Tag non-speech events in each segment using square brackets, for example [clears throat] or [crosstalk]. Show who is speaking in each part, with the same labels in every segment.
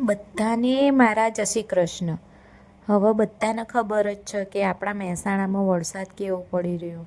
Speaker 1: બધાને મારા જય શ્રી કૃષ્ણ. હવે બધાને ખબર જ છે કે આપણા મહેસાણામાં વરસાદ કેવો પડી રહ્યો.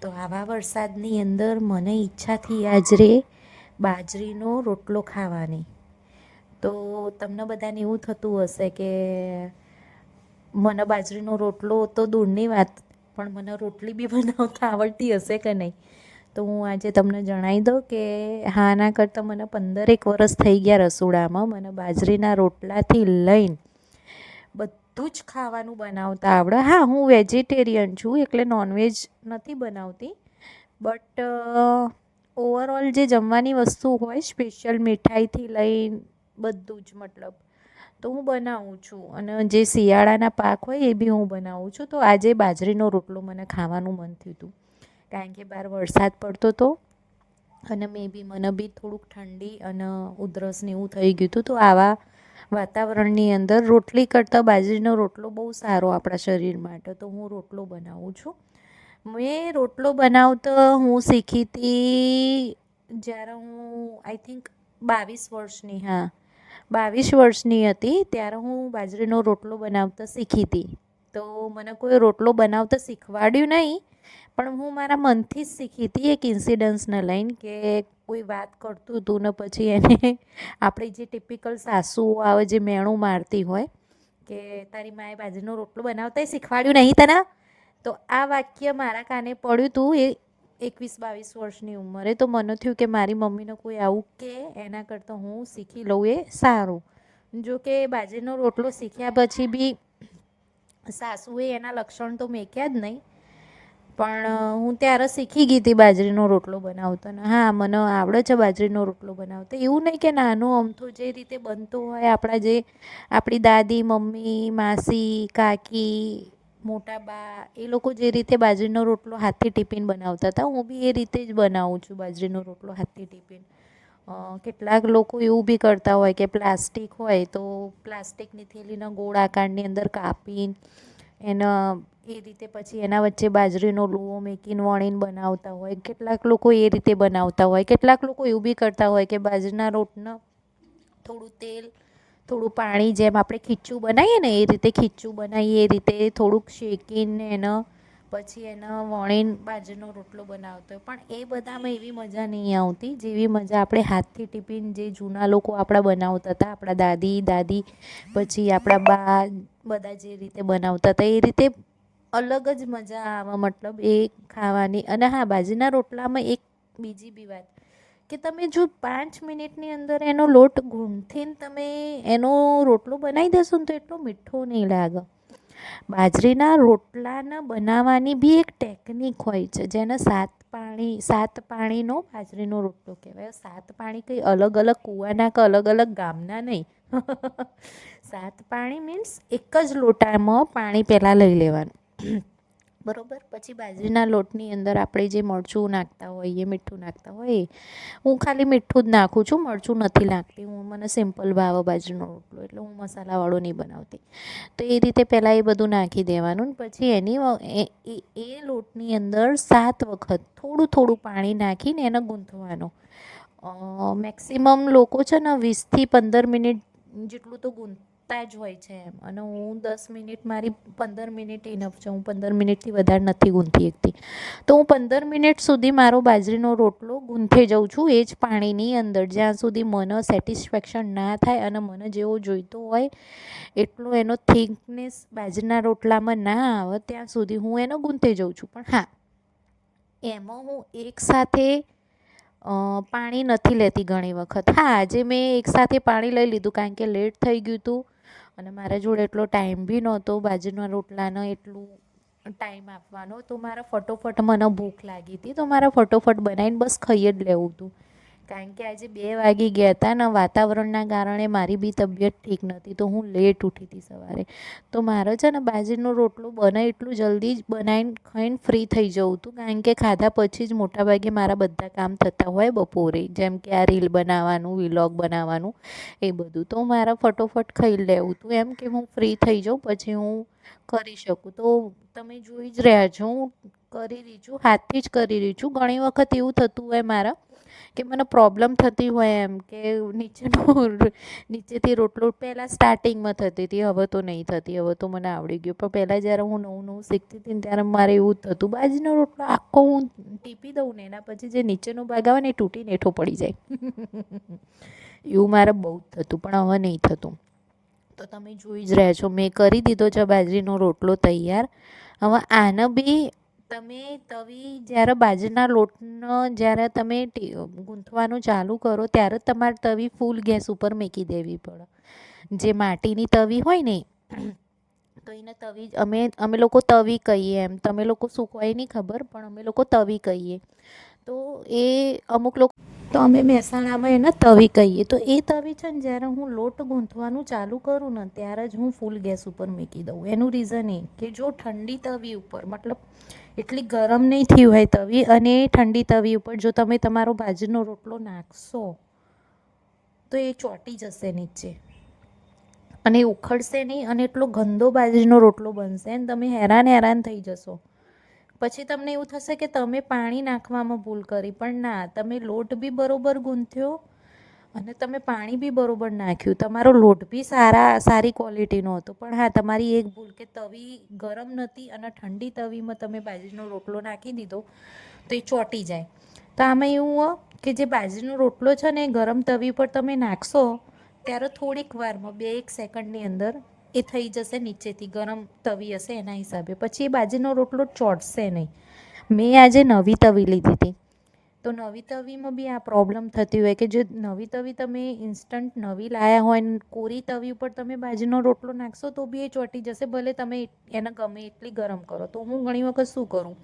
Speaker 1: તો આવા વરસાદની અંદર મને ઈચ્છાથી આજરે બાજરીનો રોટલો ખાવાની. તો તમને બધાને એવું થતું હશે કે મને બાજરીનો રોટલો તો દૂરની વાત, પણ મને રોટલી બી બનાવતા આવડતી હશે કે નહીં? તો હું આજે તમને જણાવી દઉં કે હા ના કરતાં મને પંદરેક વરસ થઈ ગયા રસોડામાં. મને બાજરીના રોટલાથી લઈને બધું જ ખાવાનું બનાવતા આવડે. હા, હું વેજીટેરિયન છું, એટલે નોનવેજ નથી બનાવતી. બટ ઓવરઓલ જે જમવાની વસ્તુ હોય, સ્પેશિયલ મીઠાઈથી લઈને બધું જ મતલબ, તો હું બનાવું છું. અને જે શિયાળાના પાક હોય, એ બી હું બનાવું છું. તો આજે બાજરીનો રોટલો મને ખાવાનું મન થયું હતું. કારણ કે બહાર વરસાદ પડતો હતો અને મે બી, મને બી થોડુંક ઠંડી અને ઉધરસ ને એવું થઈ ગયું હતું. તો આવા વાતાવરણની અંદર રોટલી કરતાં બાજરીનો રોટલો બહુ સારો આપણા શરીર માટે. તો હું રોટલો બનાવું છું. મેં રોટલો બનાવતો હું શીખી હતી જ્યારે હું આઈ થિંક બાવીસ વર્ષની, હા. બાવીસ વર્ષની હતી ત્યારે હું બાજરીનો રોટલો બનાવતા શીખી હતી તો મને કોઈ રોટલો બનાવતા શીખવાડ્યું નહીં. પણ હું મારા મનથી જ શીખી હતી એક ઇન્સિડન્સને લઈને કે કોઈ વાત કરતું હતું ને પછી એને આપણી જે ટિપિકલ સાસુઓ આવે, જે મેણું મારતી હોય, કે તારી માએ બાજરીનો રોટલો બનાવતાય શીખવાડ્યું નહીં તને? તો આ વાક્ય મારા કાને પડ્યું હતું એ એકવીસ બાવીસ વર્ષની ઉંમરે. તો મને થયું કે મારી મમ્મીને કોઈ આવું કે એના કરતાં હું શીખી લઉં એ સારું. જો કે બાજરીનો રોટલો શીખ્યા પછી બી સાસુએ એના લક્ષણ તો મેક્યા જ નહીં. પણ હું ત્યારે શીખી ગઈ હતી બાજરીનો રોટલો બનાવતો ને. હા, મને આવડે છે બાજરીનો રોટલો બનાવતો. એવું નહીં કે નાનું અમથું જે રીતે બનતું હોય, આપણા જે, આપણી દાદી, મમ્મી, માસી, કાકી, મોટા બા, એ લોકો જે રીતે બાજરીનો રોટલો હાથથી ટિફિન બનાવતા હતા, હું બી એ રીતે જ બનાવું છું બાજરીનો રોટલો હાથથી ટિફિન. કેટલાક લોકો એવું બી કરતા હોય કે પ્લાસ્ટિક હોય તો પ્લાસ્ટિકની થેલીના ગોળ આકારની અંદર કાપીને એના એ રીતે પછી એના વચ્ચે બાજરીનો લૂવો મેકીને વણીને બનાવતા હોય, કેટલાક લોકો એ રીતે બનાવતા હોય, કેટલાક લોકો એવું બી કરતા હોય કે બાજરીના રોટના થોડું તેલ, થોડું પાણી જેમ આપણે ખીચું બનાવીએ ને એ રીતે ખીચું બનાવીએ, એ રીતે થોડુંક શેકીને એનો પછી એનો વણીને બાજરીનો રોટલો બનાવતો હોય. પણ એ બધામાં એવી મજા નહીં આવતી જેવી મજા આપણે હાથથી ટિફિન જે જૂના લોકો આપણા બનાવતા હતા, આપણા દાદી દાદી, પછી આપણા બા, બધા જે રીતે બનાવતા હતા, એ રીતે અલગ જ મજા આવે મતલબ એ ખાવાની. અને હા બાજરીના રોટલામાં એક બીજી બી વાત કે તમે જો પાંચ મિનિટની અંદર એનો લોટ ગૂંથીને તમે એનો રોટલો બનાવી દેશો ને તો એટલો મીઠો નહીં લાગે. બાજરીના રોટલાના બનાવવાની બી એક ટેકનિક હોય છે, જેને સાત પાણી, સાત પાણીનો બાજરીનો રોટલો કહેવાય. સાત પાણી કંઈ અલગ અલગ કૂવાના કે અલગ અલગ ગામના નહીં. [laughs] સાત પાણી મીન્સ એક જ લોટામાં પાણી પહેલાં લઈ લેવાનું. બરાબર? પછી બાજરીના લોટની અંદર આપણે જે મરચું નાખતા હોઈએ, મીઠું નાખતા હોઈએ, હું ખાલી મીઠું જ નાખું છું, મરચું નથી નાખતી. હું, મને સિમ્પલ ભાવે બાજરીનો રોટલો, એટલે હું મસાલાવાળો નહીં બનાવતી. તો એ રીતે પહેલાં એ બધું નાખી દેવાનું પછી એની એ લોટની અંદર સાત વખત થોડું થોડું પાણી નાખીને એને ગૂંથવાનું. મેક્સિમમ લોકો છે ને વીસથી પંદર મિનિટ જેટલું તો ગૂંથ ગૂંથતા જ હોય છે એમ. અને હું દસ મિનિટ મારી પંદર મિનિટ ઇનફ છે. હું પંદર મિનિટથી વધારે નથી ગૂંથી એકતી તો હું પંદર મિનિટ સુધી મારો બાજરીનો રોટલો ગૂંથે જાઉં છું એ જ પાણીની અંદર. જ્યાં સુધી મને સેટિસ્ફેક્શન ના થાય અને મને જેવો જોઈતો હોય, એટલો એનો થિકનેસ બાજરીના રોટલામાં ના આવે, ત્યાં સુધી હું એનો ગૂંથે જાઉં છું. પણ હા, એમાં હું એકસાથે પાણી નથી લેતી ઘણી વખત. હા, આજે મેં એકસાથે પાણી લઈ લીધું કારણ કે લેટ થઈ ગયું હતું. અને મારા જોડે એટલો ટાઈમ બી નહોતો, બાજરીના રોટલાનો એટલું ટાઈમ આપવાનો. તો મારા ફટોફટ મને ભૂખ લાગી હતી, તો મારે ફટોફટ બનાવીને બસ ખાઈ જ લેવું હતું. કારણ કે આજે બે વાગી ગયા હતા ને વાતાવરણના કારણે મારી બી તબિયત ઠીક નહોતી, તો હું લેટ ઉઠી હતી સવારે. તો મારે છે ને બાજરીનો રોટલો બને એટલું જલ્દી જ બનાવીને ખાઈને ફ્રી થઈ જવું હતું કારણ કે ખાધા પછી જ મોટાભાગે મારા બધા કામ થતા હોય બપોરે, જેમ કે આ રીલ બનાવવાનું વિલોગ બનાવવાનું, એ બધું. તો મારા ફટોફટ ખાઈ લેવું હતું એમ કે હું ફ્રી થઈ જાઉં, પછી હું કરી શકું. તો તમે જોઈ જ રહ્યા છો, હું કરી રહી છું, હાથથી જ કરી રહી છું. ઘણી વખત એવું થતું હોય મારા કે મને પ્રોબ્લેમ થતી હોય એમ કે નીચેનું [laughs] નીચેથી રોટલો પહેલાં સ્ટાર્ટિંગમાં થતી હતી, હવે તો નહીં થતી, હવે તો મને આવડી ગયું. પણ પહેલાં જ્યારે હું નવું નવું શીખતી હતી ત્યારે મારે એવું જ થતું બાજરીનો રોટલો આખો હું ટીપી દઉં ને એના પછી જે નીચેનો ભાગ આવે ને એ તૂટીને હેઠો પડી જાય. [laughs] એવું મારે બહુ જ થતું, પણ હવે નહીં થતું. તો તમે જોઈ જ રહ્યા છો, મેં કરી દીધો છે બાજરીનો રોટલો તૈયાર. હવે આને બી તમે તવી જ્યારે બાજરીના લોટનો જ્યારે તમે ગૂંથવાનું ચાલુ કરો ત્યારે તમારે તવી ફૂલ ગેસ ઉપર મૂકી દેવી પડે. જે માટીની તવી હોય ને, તો એને તવી અમે અમે લોકો તવી કહીએ એમ. તમે લોકો શું કહો નહીં ખબર, પણ અમે લોકો તવી કહીએ. તો એ અમુક લોકો, તો અમે મહેસાણામાં એને તવી કહીએ. તો એ તવી છે ને, જ્યારે હું લોટ ગૂંથવાનું ચાલુ કરું ને, ત્યારે જ હું ફૂલ ગેસ ઉપર મૂકી દઉં. એનું રીઝન એ કે જો ઠંડી તવી ઉપર, મતલબ એટલી ગરમ નહીં થઈ હોય તવી અને ઠંડી તવી ઉપર. જો તમે તમારો બાજરીનો રોટલો નાખશો, તો એ ચોંટી જશે નીચે. અને ઉખડશે નહીં અને એટલો ગંદો બાજરીનો રોટલો બનશે અને તમે હેરાન હેરાન થઈ જશો. પછી તમને એવું થશે કે તમે પાણી નાખવામાં ભૂલ કરી, પણ ના, તમે લોટ બી બરોબર ગૂંથ્યો અને તમે પાણી બી બરોબર નાખ્યું. તમારો લોટ બી સારા, સારી ક્વોલિટીનો હતો. પણ હા, તમારી એક ભૂલ કે તવી ગરમ નહોતી અને ઠંડી તવીમાં તમે બાજરીનો રોટલો નાખી દીધો, તો એ ચોંટી જાય. તો આમાં એવું કે જે બાજરીનો રોટલો છે ને એ ગરમ તવી પર તમે નાખશો, ત્યારે થોડીક વારમાં બે એક સેકન્ડની અંદર એ થઈ જશે નીચેથી, ગરમ તવી હશે એના હિસાબે. પછી એ બાજરીનો રોટલો ચોંટશે નહીં. મેં આજે નવી તવી લીધી હતી. તો નવી તવીમાં બી આ પ્રોબ્લેમ થતી હોય કે જે નવી તવી તમે ઇન્સ્ટન્ટ નવી લાયા હોય ને કોરી તવી ઉપર તમે બાજરીનો રોટલો નાખશો તો બી એ ચોંટી જશે ભલે તમે એને ગમે એટલી ગરમ કરો. તો હું ઘણી વખત શું કરું?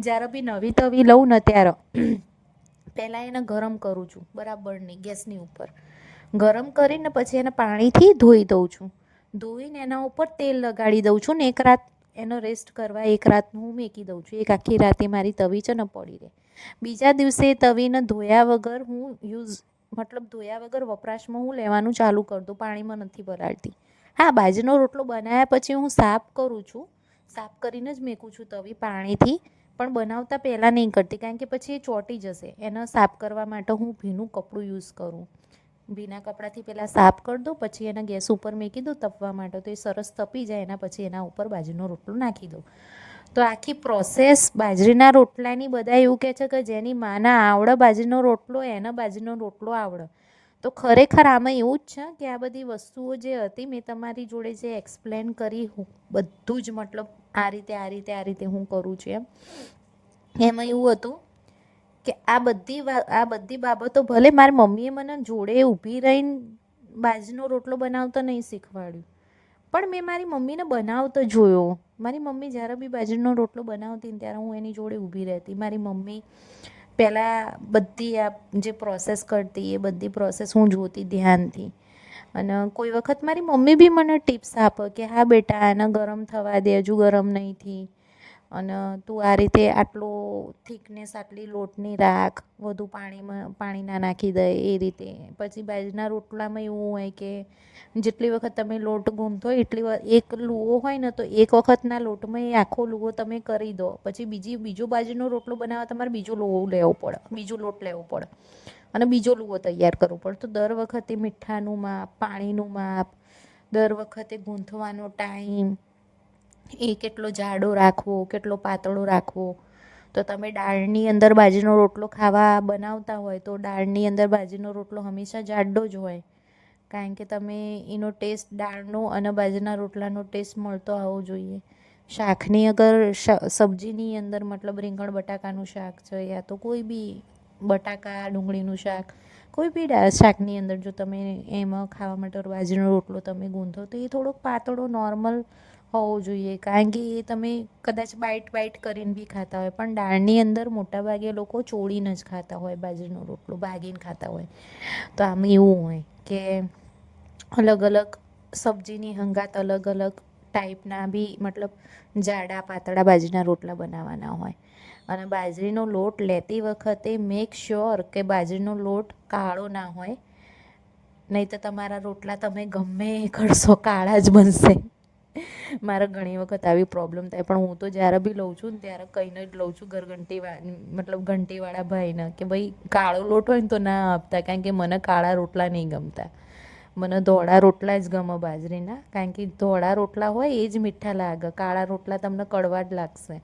Speaker 1: જ્યારે બી નવી તવી લઉં ને ત્યારે [clears throat] પહેલાં એને ગરમ કરું છું બરાબરની ગેસની ઉપર. ગરમ કરીને પછી એને પાણીથી ધોઈ દઉં છું. ધોઈને એના ઉપર તેલ લગાડી દઉં છું ને એક રાત, એનો રેસ્ટ કરવા એક રાતનું હું મેકી દઉં છું. એક આખી રાતે મારી તવી છે ને પડી રહે. બીજા દિવસે તવીને ધોયા વગર હું યુઝ, મતલબ ધોયા વગર વપરાશમાં હું લેવાનું ચાલુ કરી દઉં, પાણીમાં નથી પલાળતી હા, બાજરીનો રોટલો બનાવ્યા પછી હું સાફ કરું છું. સાફ કરીને જ મેકું છું તવી પાણીથી, પણ બનાવતા પહેલાં નહીં કરતી, કારણ કે પછી એ ચોંટી જશે. એને સાફ કરવા માટે હું ભીનું કપડું યુઝ કરું. ભીના કપડાથી પહેલાં સાફ કરી દો પછી એના ગેસ ઉપર મૂકી દો તપવા માટે. તો એ સરસ તપી જાય, એના પછી એના ઉપર બાજરીનો રોટલો નાખી દઉં. તો આખી પ્રોસેસ બાજરીના રોટલાની બધા એવું કહે છે કે જેની માના આવડે, બાજરીનો રોટલો, એના બાજરીનો રોટલો આવડે. તો ખરેખર આમાં એવું જ છે કે આ બધી વસ્તુઓ જે હતી, મેં તમારી જોડે જે એક્સપ્લેન કરી હું, બધું જ મતલબ આ રીતે આ રીતે આ રીતે હું કરું છું એમ. એમાં એવું હતું કે આ બધી આ બધી બાબતો ભલે મારી મમ્મીએ મને જોડે ઊભી રહીને બાજરીનો રોટલો બનાવતા નહીં શીખવાડ્યું. પણ મેં મારી મમ્મીને બનાવતો જોયો. મારી મમ્મી જ્યારે બી બાજરીનો રોટલો બનાવતી ને ત્યારે હું એની જોડે ઊભી રહેતી. મારી મમ્મી પહેલાં બધી આ જે પ્રોસેસ કરતી, એ બધી પ્રોસેસ હું જોતી ધ્યાનથી. અને કોઈ વખત મારી મમ્મી બી મને ટિપ્સ આપે કે, હા બેટા, આને ગરમ થવા દે, હજુ ગરમ નહીં થી અને તું આ રીતે આટલો થિકનેસ, આટલી લોટની રાખ, વધુ પાણીમાં પાણી ના નાખી દે એ રીતે. પછી બાજરીના રોટલામાં એવું હોય કે જેટલી વખત તમે લોટ ગૂંથો એટલી એક લુઓ હોય ને તો એક વખતના લોટમાં એ આખો લુઓ તમે કરી દો. પછી બીજી, બીજો બાજરીનો રોટલો બનાવવા તમારે બીજો લુઓ લેવો પડે, બીજો લોટ લેવો પડે. અને બીજો લુઓ તૈયાર કરવો પડે. તો દર વખતે મીઠાનું માપ, પાણીનું માપ, દર વખતે ગૂંથવાનો ટાઈમ એ કેટલો જાડો રાખવો, કેટલો પાતળો રાખવો. તો તમે દાળની અંદર બાજરીનો રોટલો ખાવા બનાવતા હોય તો દાળની અંદર બાજરીનો રોટલો હંમેશા જાડો જ હોય. કારણ કે તમે એનો ટેસ્ટ દાળનો અને બાજરીના રોટલાનો ટેસ્ટ મળતો આવવો જોઈએ. શાકની અગર સબ્જીની અંદર મતલબ રીંગણ બટાકાનું શાક છે યા તો કોઈ બી બટાકા, ડુંગળીનું શાક, કોઈ બી શાકની અંદર જો તમે એમાં ખાવા માટે બાજરીનો રોટલો તમે ગૂંથો તો એ થોડોક પાતળો, નોર્મલ હોવો જોઈએ. કારણ કે એ તમે કદાચ બાઇટ બાઇટ કરીને બી ખાતા હોય. પણ દાળની અંદર મોટાભાગે લોકો ચોળીને જ ખાતા હોય, બાજરીનો રોટલો ભાગીને ખાતા હોય. તો આમાં એવું હોય કે અલગ અલગ સબ્જીની હંગાત અલગ અલગ ટાઈપના બી મતલબ જાડા, પાતળા બાજરીના રોટલા બનાવવાના હોય. અને બાજરીનો લોટ લેતી વખતે મેક શ્યોર કે બાજરીનો લોટ કાળો ના હોય. નહીં તો તમારા રોટલા તમે ગમે કરશો, કાળા જ બનશે. [laughs] મારે ઘણી વખત આવી પ્રોબ્લેમ થાય. પણ હું તો જ્યારે બી લઉં છું ને ત્યારે કહીને જ લઉં છું ઘરઘંટી મતલબ ઘંટીવાળા ભાઈને કે ભાઈ કાળો લોટ હોય ને તો ના આપતા. કારણ કે મને કાળા રોટલા નહીં ગમતા. મને ધોળા રોટલા જ ગમે બાજરીના. કારણ કે ધોળા રોટલા હોય એ જ મીઠા લાગે. કાળા રોટલા તમને કડવા જ લાગશે.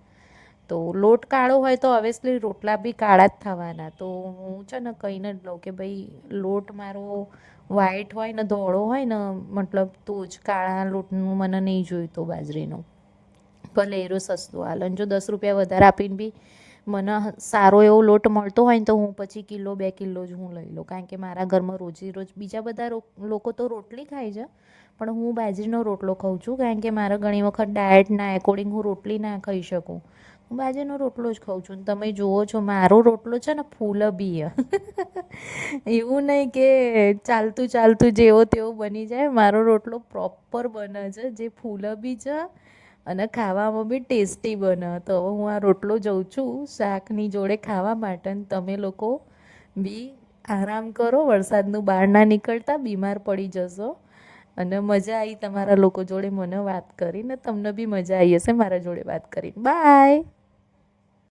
Speaker 1: તો લોટ કાળો હોય તો ઓબ્વિયસલી રોટલા બી કાળા જ થવાના. તો હું છે ને કહીને જ લઉં કે ભાઈ લોટ મારો વ્હાઈટ હોય ને ધોળો હોય ને, મતલબ તો જ કાળા લોટનું મને નહીં જોઈતો બાજરીનું. ભલે એરો સસ્તું હાલન જો દસ રૂપિયા વધારે આપીને બી મને સારો એવો લોટ મળતો હોય ને તો હું પછી કિલો બે કિલો જ હું લઈ લઉં. કારણ કે મારા ઘરમાં રોજે રોજ બીજા બધા લોકો તો રોટલી ખાય છે, પણ હું બાજરીનો રોટલો ખાઉં છું. કારણ કે મારે ઘણી વખત ડાયટના એકોર્ડિંગ હું રોટલી ના ખાઈ શકું. હું બાજરીનો રોટલો જ ખાઉં છું. તમે જુઓ છો, મારો રોટલો છે ને ફૂલ બી એવું નહીં કે ચાલતું ચાલતું જેવો તેવો બની જાય. મારો રોટલો પ્રોપર બને છે, જે ફૂલ બી છે અને ખાવામાં બી ટેસ્ટી બને. તો હવે હું આ રોટલો જઉં છું શાકની જોડે ખાવા માટે તમે લોકો બી આરામ કરો. વરસાદનું બહાર ના નીકળતા બીમાર પડી જશો. અને મજા આવી તમારા લોકો જોડે મને વાત કરીને. તમને બી મજા આવી હશે મારા જોડે વાત કરીને. બાય